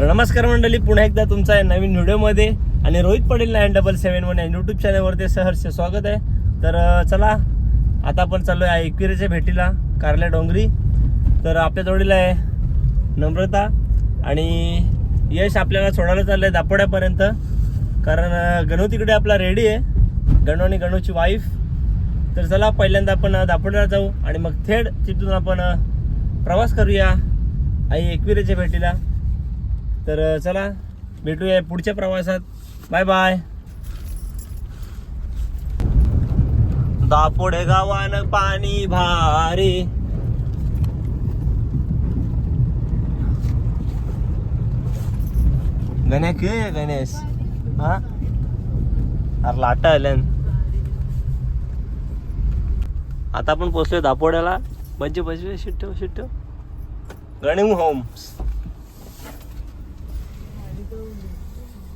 तर नमस्कार मंडळी पुन्हा एकदा तुमचा या नवीन व्हिडिओमध्ये. आणि Rohit Patel nine double seven one या यूट्यूब चॅनलवरती सहर्ष स्वागत आहे. तर चला आता आपण चाललो आहे एकविरेच्या भेटीला कारल्या डोंगरी. तर आपल्या जोडीला आहे नम्रता आणि यश आपल्याला सोडायला चाललं आहे दापोड्यापर्यंत. कारण गणू तिकडे आपला रेडी आहे. गणू आणि गणूची वाईफ तर चला पहिल्यांदा आपण दापोड्याला जाऊ आणि मग थेट तिथून आपण प्रवास करूया आई एकविरेच्या भेटीला. तर चला भेटूया पुढच्या प्रवासात. बाय बाय दापोडे गावान पाणी भारी. गण्या के गणेश. हा? अरे लाटा आल्यान आता आपण पोचलोय दापोड्याला. बंचे बसवे शिट्टो शिट्टो. गणिंग होम्स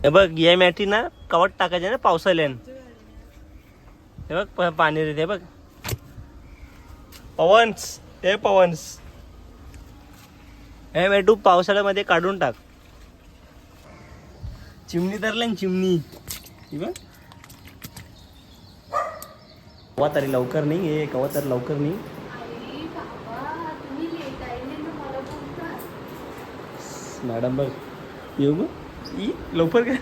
हे बघ या मॅटी ना कवट टाकायचे ना पावसाल्यान हे बघ पाणी रे ते बघ. पवन्स हे पवन्स. हे मॅटू पावसाळ्यामध्ये काढून टाक. चिमणी धरल्या ना चिमणी. ही बघ. कवा तरी लवकर नाही ये कवा तरी लवकर नाही. मॅडम बघ येऊ मग. ई? लवकर काय?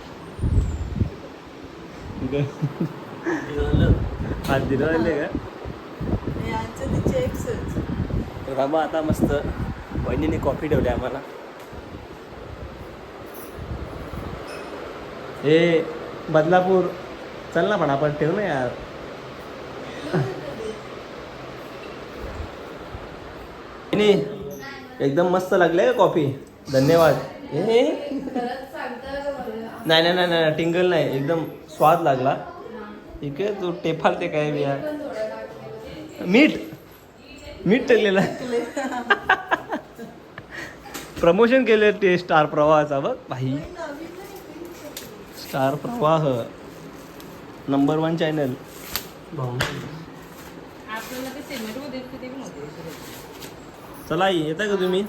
हात दिलं राहिले का? तर थांबा आता मस्त वहिनीने कॉफी ठेवली आम्हाला. ए बदलापूर चल ना पण आपण ठेव ना यार. एकदम मस्त लागले का कॉफी धन्यवाद. ए नाही नाही नाही नाही टिंगल नाही एकदम स्वाद लागला. ठीक आहे तू टेफाल ते काय बी यार मीठ. मीठ टाकलेलं प्रमोशन केले ते स्टार प्रवाहाचा बघ भाई. स्टार प्रवाह. नंबर वन चॅनल चला आई, येता का तुम्ही?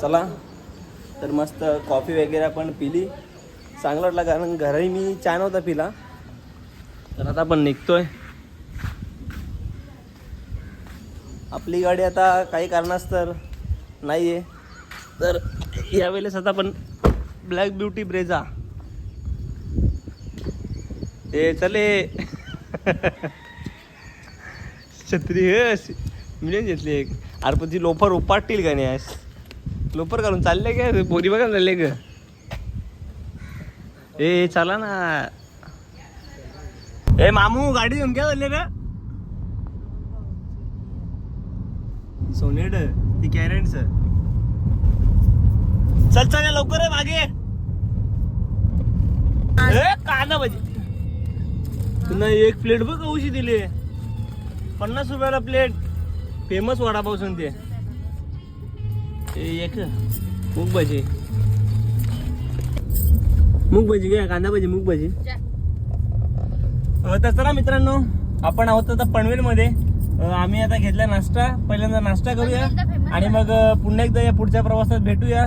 चला. तर मस्त कॉफी वगैरे पण पिली. चांगलं वाटलं कारण घरी मी चहा नव्हता पिला. तर आता आपण निघतोय. आपली गाडी आता काही कारणास्तर नाही आहे तर यावेळेस आता आपण ब्लॅक ब्युटी ब्रेझा ते चले छत्री मिळून घेतली एक. अरे पण ती लोफर उपाटतील का नाही लोपर घालून चालले काय पोरी बघा चालले ग ए चला ना. ए मामू गाडी घेऊन काय चालले ना. सोनेड ती कॅरेंटच चल चल लवकर आहे मागे. काना कांदा भाजी तुला एक प्लेट बघ औषधी दिली पन्नास रुपयाला प्लेट फेमस वडापावसून ते एक. मूग भाजी मूग भाजी घ्या कांदा भाजी मूग भाजी तर चला मित्रांनो आपण आहोत आता पनवेलमध्ये. अ, आम्ही आता घेतला नाश्ता. पहिल्यांदा नाश्ता करूया. आणि मग पुन्हा एकदा या पुढच्या प्रवासात भेटूया.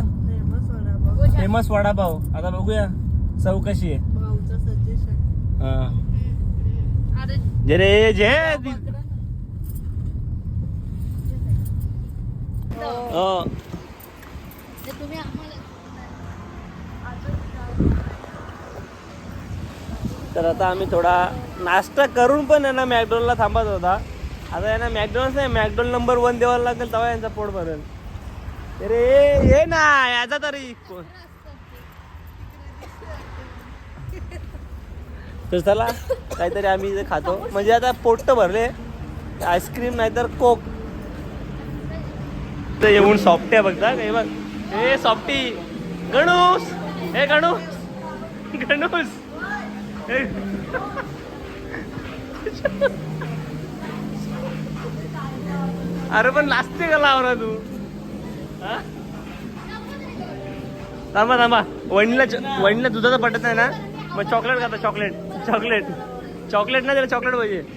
फेमस वडापाव आता बघूया चव कशी आहे. हा. जे रे जे तुम्ही तर आता आम्ही थोडा नाश्ता करून पण यांना मॅकडोनला थांबत होता. आता यांना मॅकडोनल्स नाही मॅकडोन नंबर वन द्यावा लागेल तेव्हा यांचा पोट भरेल. अरे ये ना याचा तरी. कोण तर चला काहीतरी आम्ही इथे खातो. म्हणजे आता पोट तर भरले. आईस्क्रीम नाहीतर कोक. तर येऊन सॉफ्ट आहे बघता काही बघ. हे सॉफ्टी. गणूस. हे गणूस. गणूस. हे. अरे पण लाजते का लावला तू? थांबा थांबा. वणीला च- वणीला दुधाचं पटत नाही ना? मग चॉकलेट खाता चॉकलेट. चॉकलेट. चॉकलेट ना त्याला चॉकलेट पाहिजे.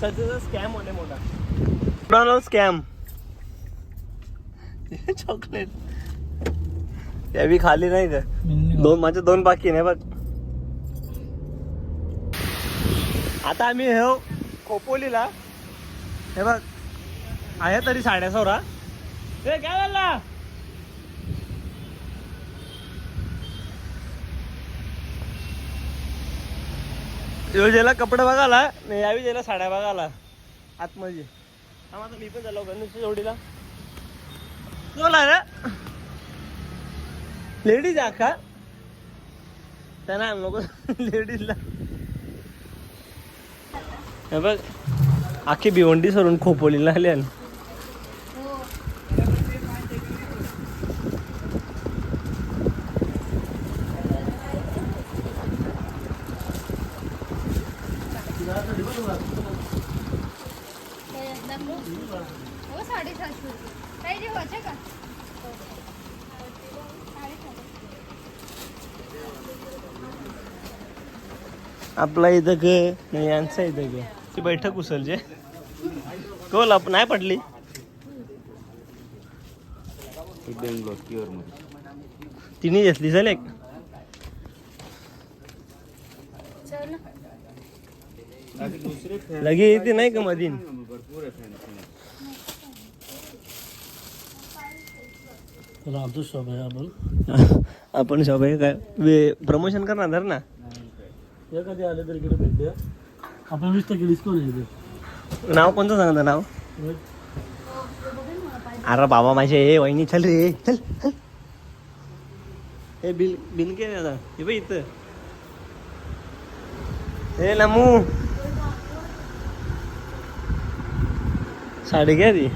सध्याचा स्कॅम होणे मोठा. स्कॅम चॉकलेट त्या बी खाली नाही का? दोन माझे दोन बाकी नाही बघ. आता आम्ही हे हो, खोपोलीला हे बघ आहे तरी साड्या सोरा ए काय झाला योजेला कपडे बघाला नाही यावी जेला साड्या बघाला आतमध्ये. हा माझा मी पण झालो गणेशच्या जोडीला. बोला रे? लेडीज आहे का? त्यांना नको. लेडीजला. हे बघ आखी भिवंडी सरून खोपोलीला आली आणि हो साडेसातशे काही जेवायचे का आपला इथं ग नाही यांचं इथं ग ती बैठक उचलचे कोल आप नाही पडली. तिने घेतली चल एक. चल. लगे येते नाही का मधीन? आपण आपण शॉप आहे काय? प्रमोशन करणार धर ना? या कधी आले तर इकडे भेट द्या. आपण वीस टक्के डिस्काउंट आहे इथे. नाव कोणतं सांगतं नाव? अरे बाबा माझे हे वहिनी चल रे. चल चल. हे बिल बिल के दादा हे बघ इथं. हे नमू. साडी घ्या ती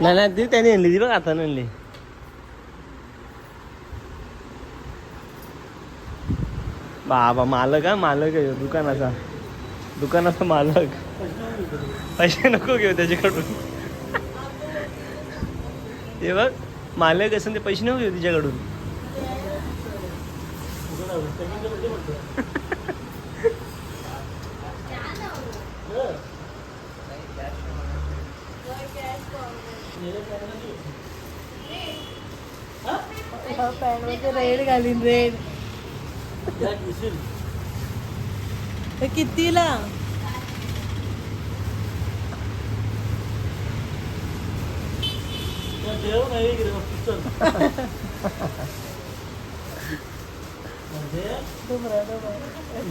नाही नाही ती त्याने आणली. ती बघ आता आणली. बाबा मालक हा मालक आहे दुकानाचा. दुकानाचा मालक. पैसे नको घेऊ त्याच्याकडून. ते बघ मालक असेल ते पैसे नको घेऊ तिच्याकडून. रेड घालीन रेड. हे कितीला?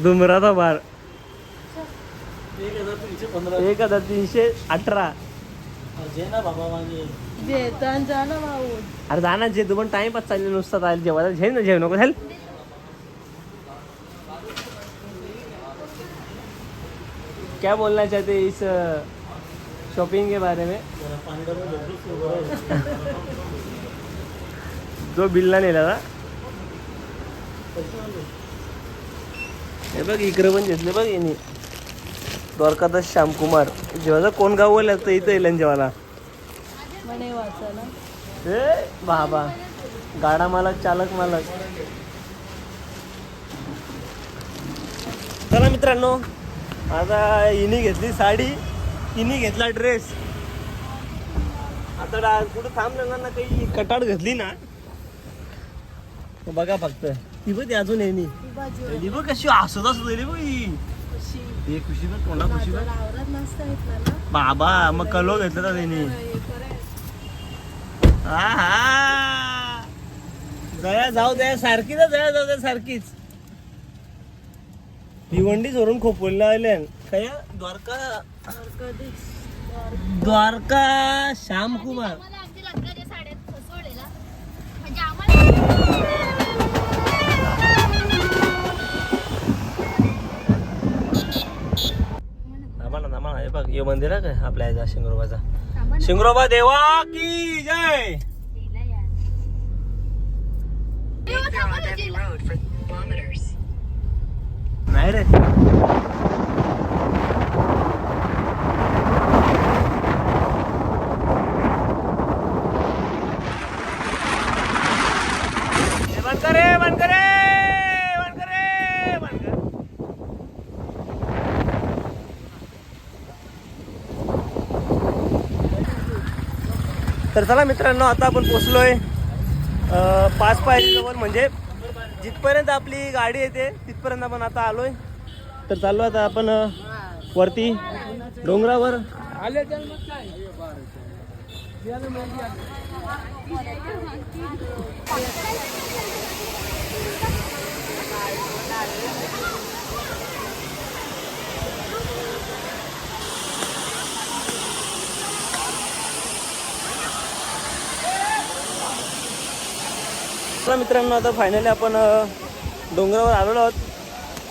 डुंबराचा बार. एक हजार तीनशे अठरा. अरे जाणार जे तू पण टाइमपास चालले नुसतं. चालेल जेवायला झेल ना जेव नको झाल क्या बोलना चाहते इस शॉपिंग के बारे में. जो बिलला नेला ना. हे बघ इकडे पण घेतले बघ यांनी. द्वारकादास श्यामकुमार. जेव्हा कोण गाव तर इथं येईल वाचायला. ए बाबा. गाडा मालक चालक मालक. चला मित्रांनो आता हिने घेतली साडी तिने घेतला ड्रेस आता कुठं थांबलं ना काही कटाड घेतली ना. बघा फक्त. ती बघ ती अजून येणी ती बघ कशी हसत असत बघ ही खुशी बघ तोंडा खुशी बघ. बाबा मग कलो घेतला का त्यांनी. हा जया जाऊ द्या सारखीच आहे, जया जाऊ द्या सारखीच. भिवंडी सोडून खोपोलीला आले. काय? द्वारका? द्वारका साड्यात फसवलेला. म्हणजे हे बघ हे मंदिर आहे काय आपल्या ह्याचा शिंगरोबाचा. शिंगरोबा देवा की जय. नाही रे. तर चला मित्रांनो आता आपण पोचलोय पाच पायरीजवळ. म्हणजे जिथपर्यंत आपली गाडी येते तिथपर्यंत आपण आता आलोय. तर चाललो आता आपण वरती डोंगरावर. चला मित्रांनो आता फायनली आपण डोंगरावर आलेलो आहोत.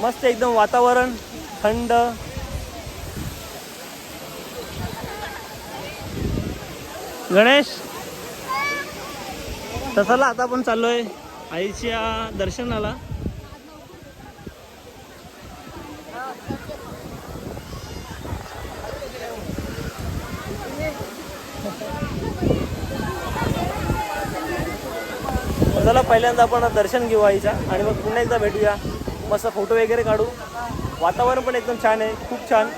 मस्त एकदम वातावरण थंड. गणेश तसाला आता आपण चाललोय आईच्या दर्शनाला. चला पहिल्यांदा आपण दर्शन घेऊ आईच्या आणि मग पुन्हा एकदा भेटूया. मस्त फोटो वगैरे काढू. वातावरण पण एकदम छान आहे खूप छान.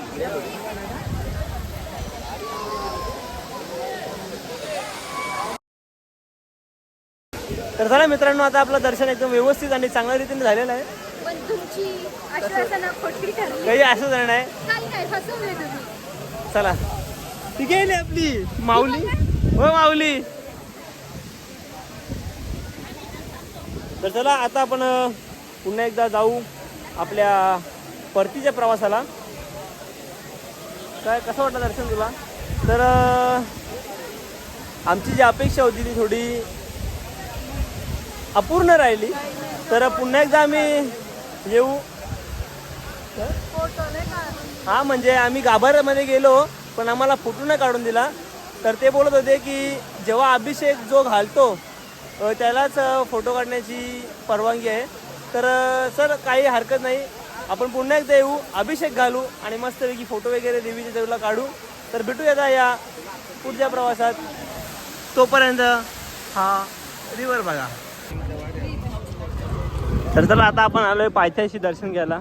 तर चला मित्रांनो आता आपलं दर्शन एकदम व्यवस्थित आणि चांगल्या रीतीने झालेलं आहे. काही असं जण आहे चला. ती गेली आपली? माऊली? हो माऊली. तर चला आता आपण पुन्हा एकदा जाऊ आपल्या परतीच्या प्रवासाला. काय कसं वाटलं दर्शन तुला? तर आमची जी अपेक्षा होती ती थोडी अपूर्ण राहिली. तर पुन्हा एकदा आम्ही येऊ. हा म्हणजे आम्ही गाभाऱ्यामध्ये गेलो पण आम्हाला फोटो नाही काढून दिला. तर ते बोलत होते की जेव्हा अभिषेक जो घालतो त्यालाच फोटो काढण्याची परवानगी आहे. तर सर काही हरकत नाही. आपण पुन्हा एकदा येऊ अभिषेक घालू आणि मस्तपैकी फोटो वगैरे देवीच्या देवीला काढू. तर भेटूया या पुढच्या प्रवासात. तोपर्यंत हा रिवर बघा. तर चला आता आपण आलोय पायथ्याशी दर्शन घ्यायला.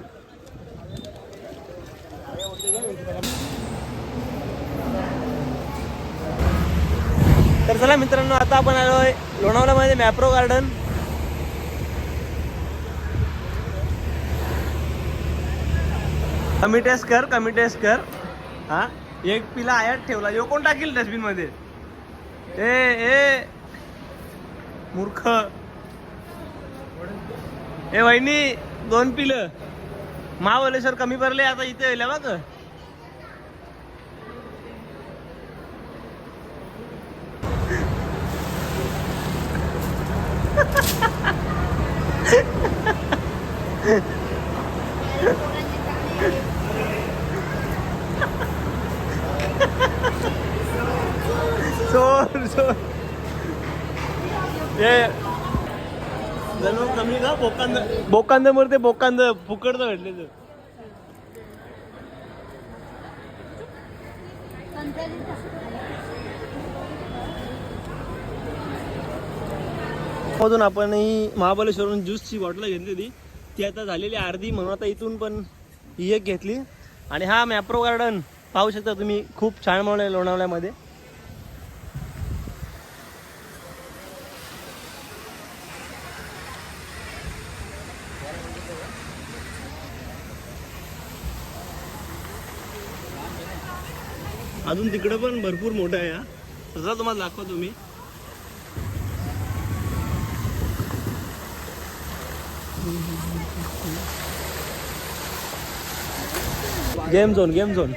तर चला मित्रांनो आता आपण आलोय लोणावळ्यामध्ये मॅप्रो गार्डन कमी टेस्ट कर कमी टेस्ट कर. हा? एक पिला आयात ठेवला. यो कोण टाकील डस्टबिनमध्ये? ए ए. मूर्ख. ए वहिनी दोन पिलं. महाबलेश्वर कमी पडले आता इथे येईल बघ. Yeah. बोकांद बोकांद मरते बोकांद फुकडचं भेटले तर. मधून आपण ही महाबळेश्वरून ज्यूसची बॉटल घेतली होती. ती आता झालेली अर्धी म्हणून आता इथून पण ही एक घेतली. आणि हा मॅप्रो गार्डन पाहू शकता तुम्ही खूप छान म्हणून लोणावळ्यामध्ये. अजून तिकडं पण भरपूर मोठं आहे हा. तसा तुम्हाला दाखवतो मी. Game zone game zone.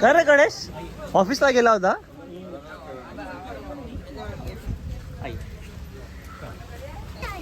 खरं गणेश? ऑफिसला गेला होता आई.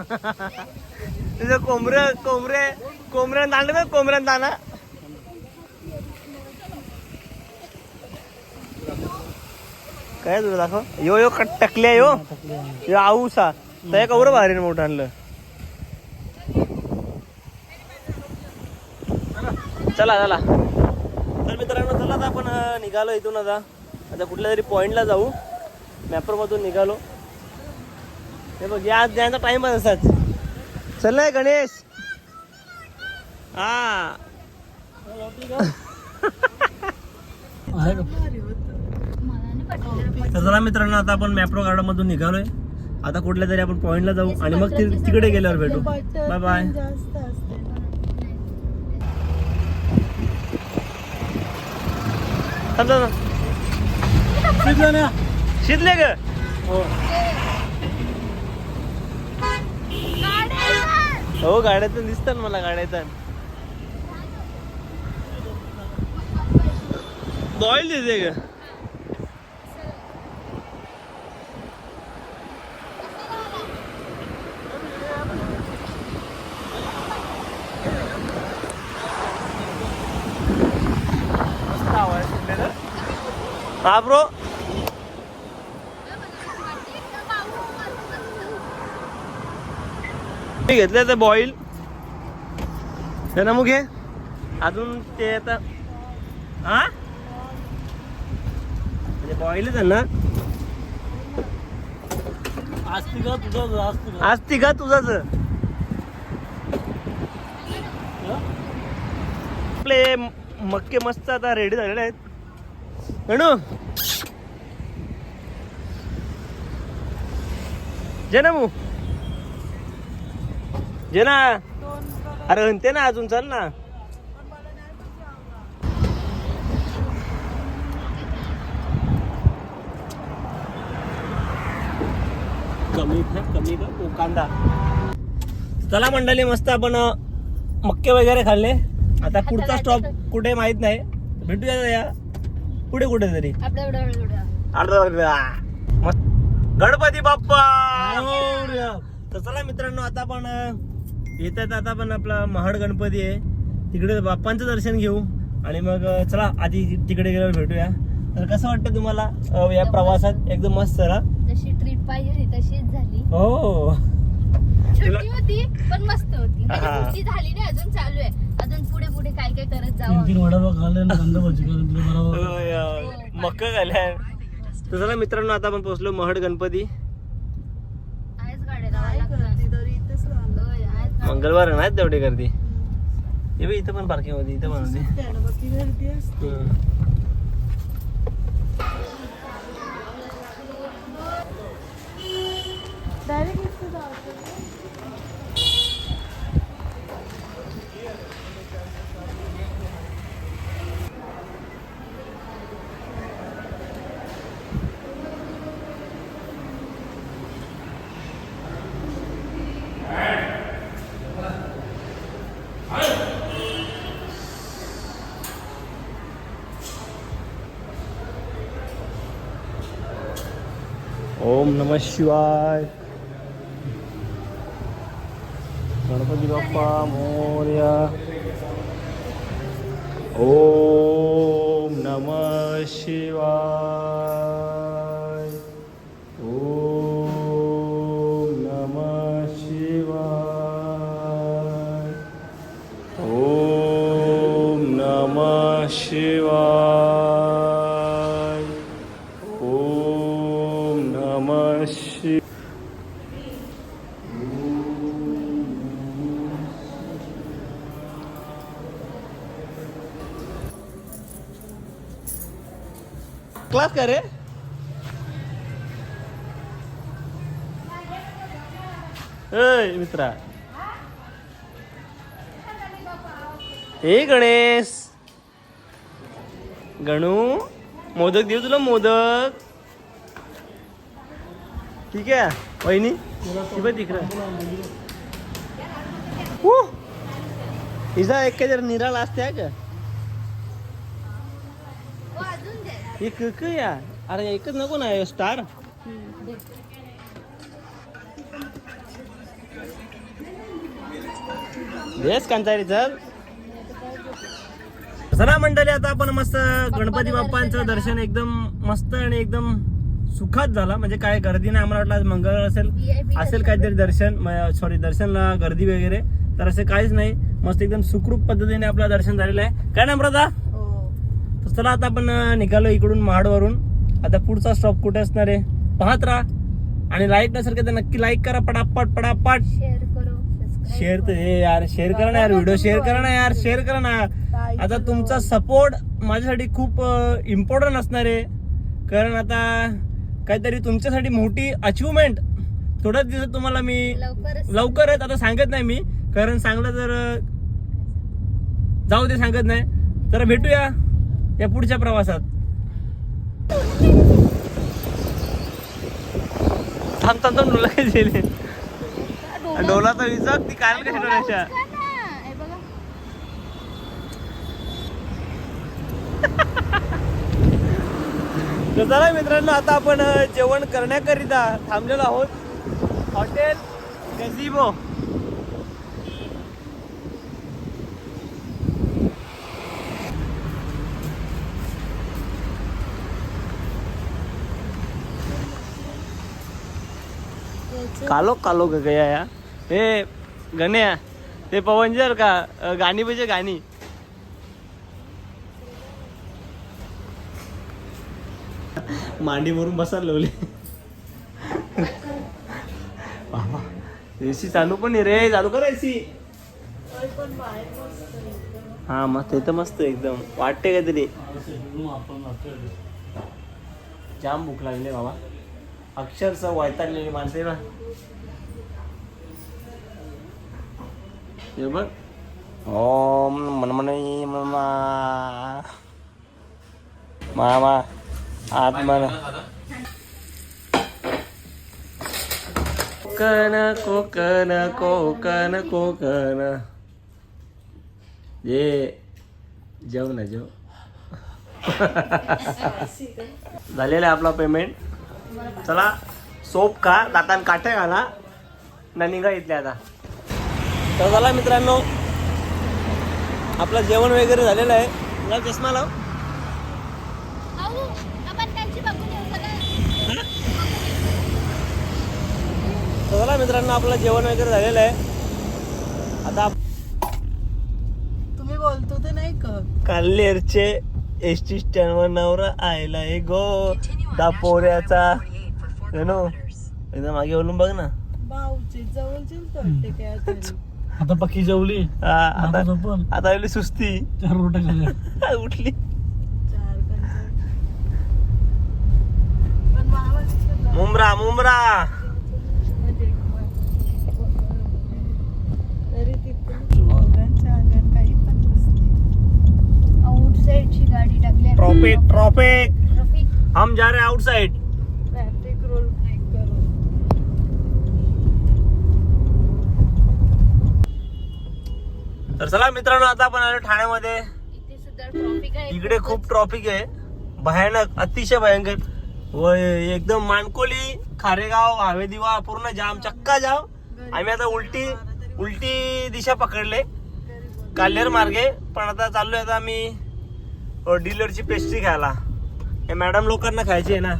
तुझं कोंबरे कोंबरे कोंबऱ्यान दांड ना कोंबऱ्यान दाना काय तुला दाखव यो यो कट टकले यो यो आऊसा तय कवर भारी मोठं आणलं चला चला तर मित्रांनो चला आता आपण निघालो इथून आता आता कुठल्या तरी पॉईंटला जाऊ मॅपरमधून निघालो हे बघ या यांचा टाइम असाच. चल गणेश? हा. तर चला मित्रांनो आता आपण मॅप्रो गार्डन मधून निघालोय. आता कुठल्या तरी आपण पॉइंटला जाऊ आणि मग तिकडे गेल्यावर भेटू. बाय बाय शिजले ग. हो. हो गाड्यातून दिसतात मला गाड्यातून. बॉईल दिसते ग मस्त हा ब्रो मी घेतलं ते बॉईल हे ना मग. अजून ते आता हा म्हणजे बॉईलच आहे ना असती का तुझं असती का तुझाच. आपले मक्के मस्त आता रेडी झालेले आहेत. गणू जे ना मू जे ना. अरे म्हणते ना अजून चल ना. कमी कमी कांदा चला मंडळी मस्त आपण मक्के वगैरे खाल्ले. आता पुढचा स्टॉप कुठे माहीत नाही. भेटूया या. पुढे कुठे तरी. गणपती बाप्पा. तर चला मित्रांनो आता आपण येत आहेत आता पण आपला महाड गणपती आहे. तिकडे बाप्पांचं दर्शन घेऊ. आणि मग चला आधी तिकडे गेल्यावर भेटूया. तर कसं वाटतं तुम्हाला या प्रवासात? एकदम मस्त ना जशी ट्रिप पाहिजे होती तशीच झाली. हो. छोटी होती पण मस्त होती. म्हणजे झाली नाही अजून चालू आहे. अजून पुढे पुढे काय काय करत जाऊ. मक्क घाल्या तर चला मित्रांनो आता आपण पोहोचलो महड गणपती आहेच गाड्या लावायला काय लागतात. करते तरी इथेच लावलं. होय, आहेच गाड्या. मंगळवार नाही तेवढी गर्दी हे बघ, इथं पण पार्किंग होती इथं पण होती सुट्ट्या ना, बाकी गर्दी असते हम्म. डायरेक्ट इथे जायचं ओम नम शिवाय. गणपती बाप्पा मोर्या. ओम नम शिवाय. ओम नम शिवाय. ओम नम शिवाय. करे। मित्रा। हे गणेश। गणू मोदक देऊ तुला मोदक। ठीक आहे वहिनी? ती तिकडं. इजा एक काय निराला निराळा असते का हो, दे. एक क या. अरे एकच नको ना स्टार बेस कांतारी चल चला मंडळी आता आपण मस्त गणपती बाप्पांचं दर्शन एकदम मस्त आणि एकदम सुखात झाला. म्हणजे काय गर्दी नाही आम्हाला वाटलं आज मंगळवार असेल. असेल काहीतरी दर्शन सॉरी दर्शनला गर्दी वगैरे. तर असं काहीच नाही. मस्त एकदम सुखरूप पद्धतीने आपलं दर्शन झालेलं आहे. काय ना प्रदा हो तर चला आता आपण निघालो इकडून महाडवरून. आता पुढचा स्टॉप कुठे असणार आहे? पाहत राहा. आणि लाईक नसेल तर नक्की लाईक करा पटापट पटापट. शेअर करो सबस्क्राईब शेअर तर हे यार शेअर करा ना यार व्हिडिओ शेअर करा ना यार शेअर करा ना. आता तुमचा सपोर्ट माझ्यासाठी खूप इम्पॉर्टंट असणार आहे. कारण आता काहीतरी तुमच्यासाठी मोठी अचिव्हमेंट थोड्याच दिवसात तुम्हाला मी लवकरच आता सांगत नाही मी. कारण सांगलं तर जाऊ दे सांगत नाही. तर भेटूया. या पुढच्या प्रवासात. थांब थांब थांब डोला काय दिले डोला तर विचार ती काय कशी डोल्याच्या का ना? बघा. तर चला मित्रांनो आता आपण जेवण करण्याकरिता थांबलेलो आहोत. Hotel Gazebo. कालो कालो ग गया या हे गण्या ते पवनजर का? गाणी पाहिजे गाणी. मांडीवरून बसायला लावले. बाबा एसी चालू पण आहे रे चालू कर एसी हा मस्त आहे. ते तर मस्त एकदम. वाटते काहीतरी. तरी जाम भूक लागली बाबा. अक्षरशः वैतागलेली माणसे ना हे बघ ओम मनमणी ममा मामा आत्मन कोकण कोकण कोकण कोकण ये जेव ना जेव झालेला आहे आपला पेमेंट चला सोप खा दातान काठे घाला ना निघा इथले आता तर चला मित्रांनो आपलं जेवण वगैरे झालेलं आहे. मला चष्मा लाव. तर चला मित्रांनो आपलं जेवण वगैरे झालेलं आहे. आता तुम्ही बोलतो ते नाही का? काल्लेरचे एस टी स्टँडवर नवरा आयला ए गो. दापोऱ्याचा. मागे बोलून बघ ना. भाऊचे जवळचे आता पक्की जेवली. आता आता झोपल आता आली सुस्ती. चार रोटे उठली. चार कंच पण मामा मुंब्रा मुंब्रा. तरी तिथून दोघांच्या अंगात काही पण नसते. आउटसाइडची गाडी टाकली आम्ही. ट्रॉफिक ट्रॉफिक ट्रॉफिक हम जा रहे आउटसाइड ट्रॅफिक रूल ब्रेक करून तर चला मित्रांनो आता आपण आलो ठाण्यामध्ये. इथे सुद्धा ट्रॉफिक आहे इकडे खूप ट्रॉफिक आहे. भयानक अतिशय भयंकर. व एकदम मानकोली खारेगाव हवेदिवा पूर्ण जाम चक्का जाम. आम्ही आता उलटी उलटी दिशा पकडले. काल्हेर मार्गे. पण आता चाललोय आता आम्ही डीलरची पेस्ट्री खायला. हे मॅडम लोकांना खायची आहे ना.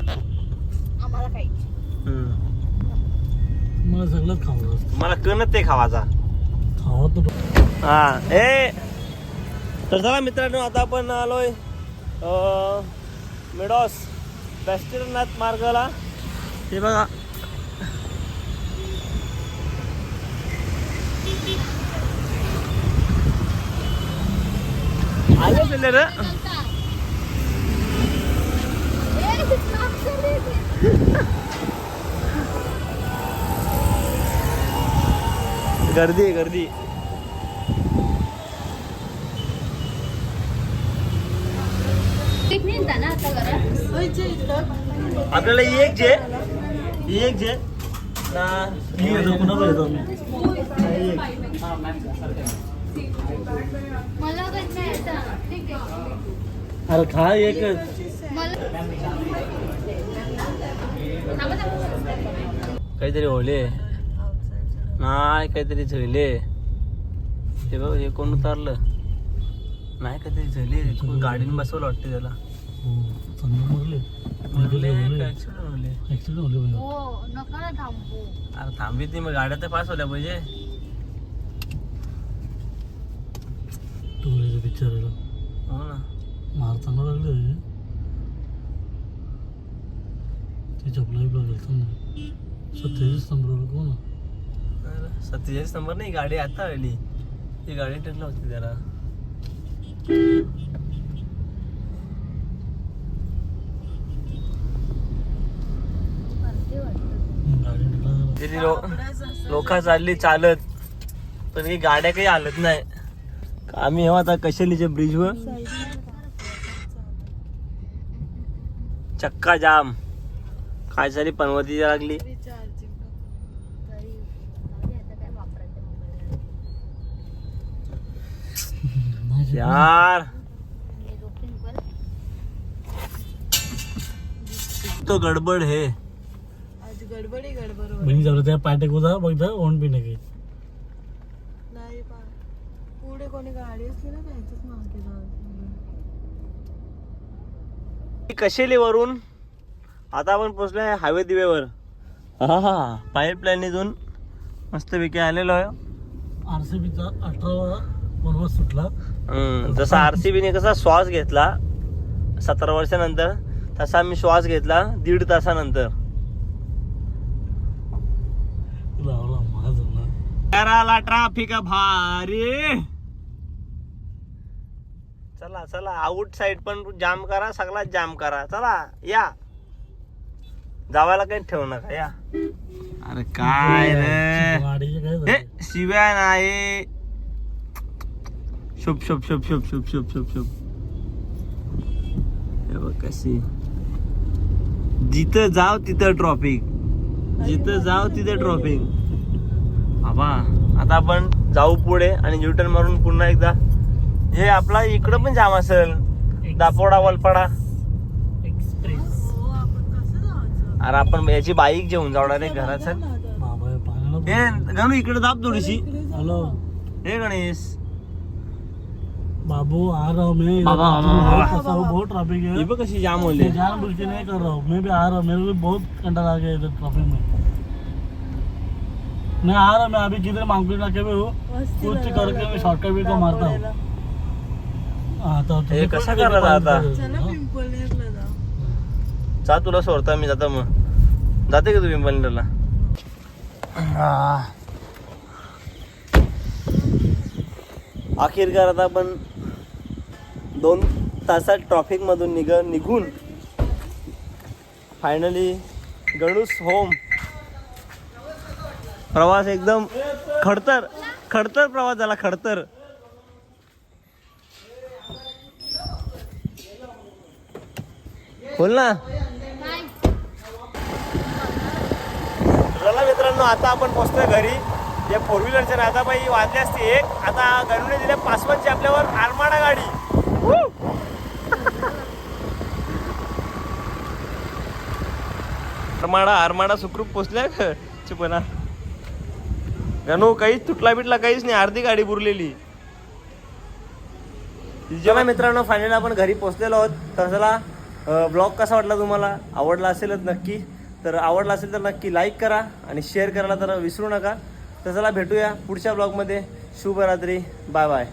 मला सगळंच खावं मला कणत ते खावाचा. हा ए. तर चला मित्रांनो आता आपण आलोय अं, मिडॉस बॅस्टिरनाथ मार्गाला. हे बघा. आलो गेले रे गर्दी आहे गर्दी. आपल्याला एक जे एक जे. अरे खा एकच थांबा. काहीतरी होले नाही काहीतरी झळले ते बघ हे कोण उतारलं? नाही काहीतरी कोण गाडीने बसवलं वाटतं त्याला. हो हो नका ना थांबू. अरे थांबी ती मग गाड्या तर पास होल्या पाहिजे. टोळीचं बिचारायला हो ना. मार चांगला लागले ते चपला बिपला घालतो ना सत्तेचाळीस नंबर कोण? सत्तेचाळीस नंबर नाही गाडी आता आली. ही गाडी ट्रेनला होती जरा. लोक चालली चालत. पण ही गाड्या काही आलत नाही. आम्ही हेव्हा आता कशेलीच्या ब्रिजवर चक्का जाम. काय झाली पनवती लागली. यार। तो गडबड है। आज गडबड ही गडबड बहिणी जाऊ त्या पाटे कुदा बघ ओन बी नाही नाही पा पुढे कोणी गाडी असली ना त्याच्याच मागे जाऊ कशेली वरून? आता आपण पोचलो आहे हायवे दिवेवर. हा हा. पाईपलाईन इथून मस्त पैकी आलेलो आहे. आर सी बीचा अठरावा बनवत सुटला. जसा आरसीबीने कसा श्वास घेतला सतरा वर्षानंतर तसा मी श्वास घेतला दीड तासानंतर. कराला ट्राफिक भारी. चला चला आउट साइड पण जाम करा सगळा जाम करा. चला या. जावायला काही ठेवू नका या. अरे काय रे? हे? शिव्या नाही. शुभ शुभ शुभ शुभ शुभ शुभ शुभ शुभ हे बघ कशी. जिथं जाव तिथं ट्रॉफिक जिथं जाव तिथं ट्रॉफिक बाबा आता आपण जाऊ पुढे आणि युटर्न मारून पुन्हा एकदा. हे आपला इकडं पण जाम असेल. दापोडा वलपाडा. एक्सप्रेस हो आपण कसं जायचं? अरे आपण याची बाईक घेऊन जाणार बाबा पाण्याला हे गणू इकडे दाब थोडीशी. हॅलो हे गणेश. बाबू आ रहा हूँ मैं बाबा, इधर बाबा, बहुत बाबा। फंसा हूँ, बहुत ट्रैफिक है। ही बघ कशी जाम होली मैं जान बुझ के नहीं कर रहा हूँ मैं भी आ रहा हूँ मेरे भी बहुत कंटा आ गया इधर ट्रैफिक में। मैं आ रहा हूँ मैं अभी किधर मांगू इलाके में हूँ कुछ करके मैं शॉर्टकट भी को मारता हूँ। दापोड्याला. आता हे कसं करत आता? चला पिंपळनेरला जा तुला सोडता मी जाता मग. जाते का तुम्ही पिंपळनेरला अखेरकार आता आपण दोन तासात ट्रॉफिक मधून निघ निघून फायनली गणूस होम प्रवास एकदम खडतर खडतर प्रवास झाला खडतर. बोल ना. चला मित्रांनो आता आपण पोहोचतोय घरी. जे फोर व्हीलरचे राधाबाई वाजले असते एक आता गरुडे दिल्या पासवांची आपल्यावर आरमाडा गाडी! आरमाडा आरमाडा सुखरूप पोचल्या चुपना. गणू काहीच तुटला बिटला काहीच नाही अर्धी गाडी बुरलेली. जेव्हा मित्रांनो फायनल आपण घरी पोहोचलेलो आहोत. तर चला ब्लॉग कसा वाटला तुम्हाला? आवडला असेलच नक्की. तर आवडला असेल तर नक्की लाईक करा आणि शेअर करायला तर विसरू नका. तर चला भेटूया पुढच्या ब्लॉगमध्ये शुभरात्री. Bye bye